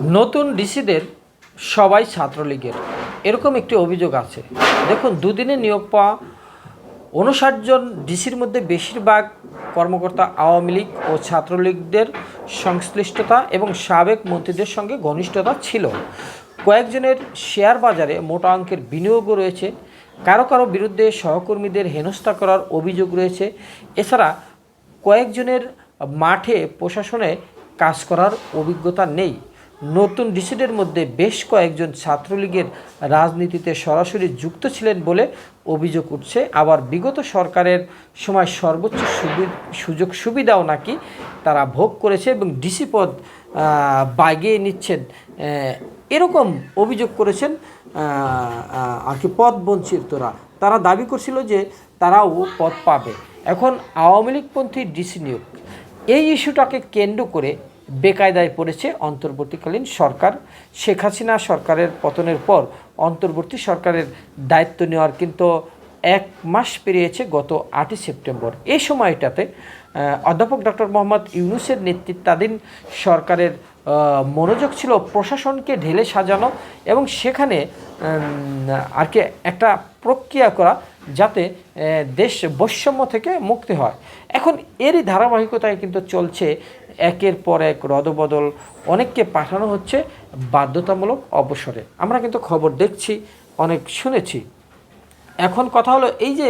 নতুন ডিসিদের সবাই ছাত্রলীগের। এরকম একটি অভিযোগ আছে। দেখুন, দুদিনে নিয়োগ পাওয়া উনষাট জন ডিসির মধ্যে বেশিরভাগ কর্মকর্তা আওয়ামী লীগ ও ছাত্রলীগদের সংশ্লিষ্টতা এবং সাবেক মন্ত্রীদের সঙ্গে ঘনিষ্ঠতা ছিল। কয়েকজনের শেয়ার বাজারে মোটা অঙ্কের বিনিয়োগও রয়েছে। কারও কারও বিরুদ্ধে সহকর্মীদের হেনস্থা করার অভিযোগ রয়েছে। এছাড়া কয়েকজনের মাঠে প্রশাসনে কাজ করার অভিজ্ঞতা নেই। নতুন ডিসিডের মধ্যে বেশ কয়েকজন ছাত্রলীগের রাজনীতিতে সরাসরি যুক্ত ছিলেন বলে অভিযোগ উঠছে। আবার বিগত সরকারের সময় সর্বোচ্চ সুযোগ সুবিধাও নাকি তারা ভোগ করেছে এবং ডিসি পদ বাগিয়ে নিচ্ছেন। এরকম অভিযোগ করেছেন আর কি পদ বঞ্চিতরা তারা দাবি করছিল যে তারাও পদ পাবে। এখন আওয়ামী লীগপন্থী ডিসি নিয়োগ। এই ইস্যুটাকে কেন্দ্র করে বেকায়দায় পড়েছে অন্তর্বর্তীকালীন সরকার। শেখ হাসিনা সরকারের পতনের পর অন্তর্বর্তী সরকারের দায়িত্ব নেওয়ার কিন্তু এক মাস পেরিয়েছে গত আটই সেপ্টেম্বর। এই সময়টাতে অধ্যাপক ডক্টর মোহাম্মদ ইউনুসের নেতৃত্বাধীন সরকারের মনোযোগ ছিল প্রশাসনকে ঢেলে সাজানো এবং সেখানে আর কি একটা প্রক্রিয়া করা। যাতে দেশ বৈষম্য থেকে মুক্তি হয়। এখন এরই ধারাবাহিকতায় কিন্তু চলছে, একের পর এক রদবদল। অনেককে পাঠানো হচ্ছে বাধ্যতামূলক অবসরে। আমরা কিন্তু খবর দেখছি, অনেক শুনেছি। এখন কথা হলো এই যে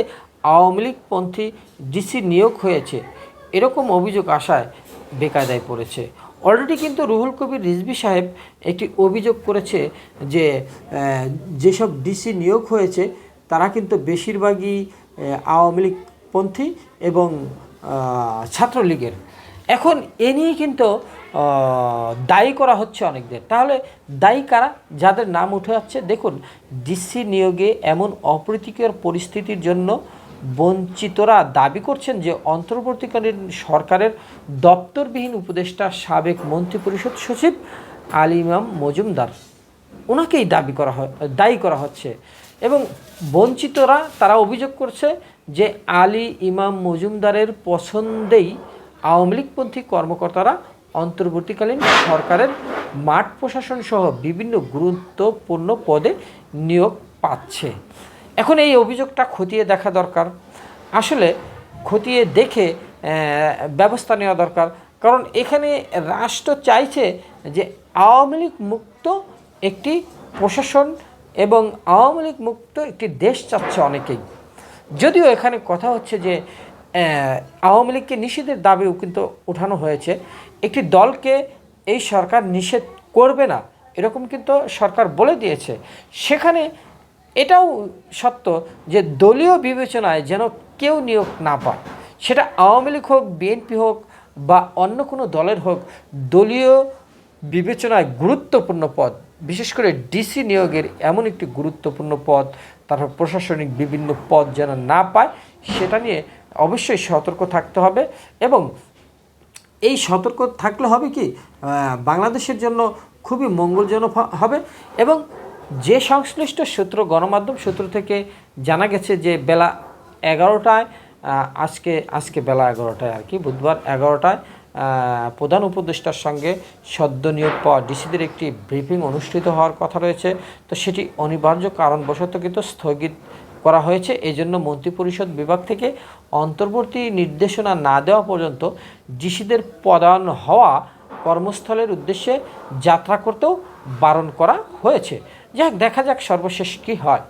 আওয়ামী লীগপন্থী ডিসি নিয়োগ হয়েছে, এরকম অভিযোগ আসায় বেকায়দায় পড়েছে। অলরেডি কিন্তু রুহুল কবির রিজভি সাহেব একটি অভিযোগ করেছে যে যেসব ডিসি নিয়োগ হয়েছে তারা কিন্তু বেশিরভাগই আওয়ামী লীগপন্থী এবং ছাত্রলীগের। এখন এ নিয়ে কিন্তু দায়ী করা হচ্ছে অনেকদের। তাহলে দায়ী কারা? যাদের নাম উঠে যাচ্ছে। দেখুন ডিসি নিয়োগে এমন অপ্রীতিকর পরিস্থিতির জন্য বঞ্চিতরা দাবি করছেন যে, অন্তর্বর্তীকালীন সরকারের দপ্তরবিহীন উপদেষ্টা সাবেক মন্ত্রিপরিষদ সচিব আলী ইমাম মজুমদার। ওনাকেই দাবি করা হয়, দায়ী করা হচ্ছে। এবং বঞ্চিতরা তারা অভিযোগ করছে যে আলী ইমাম মজুমদারের পছন্দেই আওয়ামী লীগপন্থী কর্মকর্তারা অন্তর্বর্তীকালীন সরকারের মাঠ প্রশাসন সহ বিভিন্ন গুরুত্বপূর্ণ পদে নিয়োগ পাচ্ছে। এখন এই অভিযোগটা খতিয়ে দেখা দরকার। আসলে খতিয়ে দেখে ব্যবস্থা নেওয়া দরকার। কারণ এখানে রাষ্ট্র চাইছে যে আওয়ামী লীগ মুক্ত একটি প্রশাসন এবং আওয়ামী লীগ মুক্ত একটি দেশ চাচ্ছে অনেকেই। যদিও এখানে কথা হচ্ছে যে আওয়ামী লীগকে নিষেধের দাবিও কিন্তু উঠানো হয়েছে। একটি দলকে এই সরকার নিষেধ করবে না, এরকম কিন্তু সরকার বলে দিয়েছে। সেখানে এটাও সত্য যে, দলীয় বিবেচনায় যেন কেউ নিয়োগ না পায়, সেটা আওয়ামী লীগ হোক, বিএনপি হোক বা অন্য কোনো দলের হোক, দলীয় বিবেচনায় গুরুত্বপূর্ণ পদ বিশেষ করে ডিসি নিয়োগের এমন একটি গুরুত্বপূর্ণ পদ, তারপর প্রশাসনিক বিভিন্ন পদ যেন না পায়, সেটা নিয়ে অবশ্যই সতর্ক থাকতে হবে এবং এই সতর্ক থাকলে হবে কি বাংলাদেশের জন্য খুবই মঙ্গলজনক হবে এবং যে সংশ্লিষ্ট সূত্র গণমাধ্যম সূত্র থেকে জানা গেছে যে বেলা এগারোটায় আজকে আজকে বেলা এগারোটায় আর কি, বুধবার এগারোটায় প্রধান উপদেষ্টার সঙ্গে সদ্য নিয়োগ পাওয়া ডিসিদের একটি ব্রিফিং অনুষ্ঠিত হওয়ার কথা রয়েছে। তো সেটি অনিবার্য কারণবশত কিন্তু স্থগিত করা হয়েছে। এই জন্য মন্ত্রিপরিষদ বিভাগ থেকে অন্তর্বর্তী নির্দেশনা না দেওয়া পর্যন্ত ডিসিদের পদায়ন হওয়া কর্মস্থলের উদ্দেশ্যে যাত্রা করতেও বারণ করা হয়েছে। যাক, দেখা যাক সর্বশেষ কী হয়।